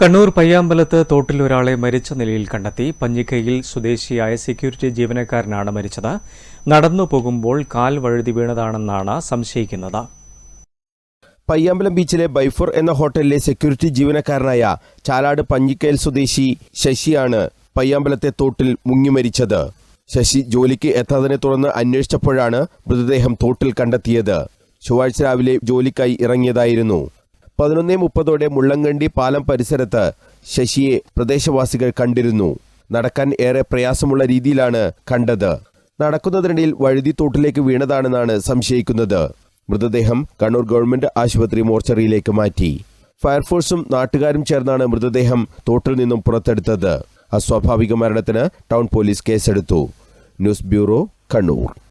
കണ്ണൂർ പയ്യാമ്പലത്ത് തോട്ടിൽ ഒരാളെ മരിച്ച നിലയിൽ കണ്ടെത്തി പഞ്ഞിക്കൈയിൽ സ്വദേശിയായ സെക്യൂരിറ്റി ജീവനക്കാരനാണ് മരിച്ചത്. നടന്നു പോകുമ്പോൾ കാൽ വഴുതി വീണതാണെന്നാണ് സംശയിക്കുന്നത്. പയ്യാമ്പലം ബീച്ചിലെ ബൈഫോർ എന്ന ഹോട്ടലിലെ സെക്യൂരിറ്റി ജീവനക്കാരനായ ചാലാട് പഞ്ഞിക്കയൽ സ്വദേശി ശശിയാണ് പയ്യാമ്പലത്തെ തോട്ടിൽ മുങ്ങി മരിച്ചത്. ശശി ജോലിക്ക് എത്താതിനെ തുടർന്ന് അന്വേഷിച്ചപ്പോഴാണ് മൃതദേഹം തോട്ടിൽ കണ്ടെത്തിയത്. ചൊവ്വാഴ്ച രാവിലെ ജോലിക്കായി ഇറങ്ങിയതായിരുന്നു. പതിനൊന്നേ മുപ്പതോടെ മുള്ളങ്കണ്ടി പാലം പരിസരത്ത് ശശിയെ പ്രദേശവാസികൾ കണ്ടിരുന്നു. നടക്കാൻ ഏറെ പ്രയാസമുള്ള രീതിയിലാണ് കണ്ടത്. നടക്കുന്നതിനിടയിൽ വഴുതി തോട്ടിലേക്ക് വീണതാണെന്നാണ് സംശയിക്കുന്നത്. മൃതദേഹം കണ്ണൂർ ഗവൺമെന്റ് ആശുപത്രി മോർച്ചറിയിലേക്ക് മാറ്റി. ഫയർഫോഴ്സും നാട്ടുകാരും ചേർന്നാണ് മൃതദേഹം തോട്ടിൽ നിന്നും പുറത്തെടുത്തത്. അസ്വാഭാവിക മരണത്തിന് ടൗൺ പോലീസ് കേസെടുത്തു. News bureau Kannur.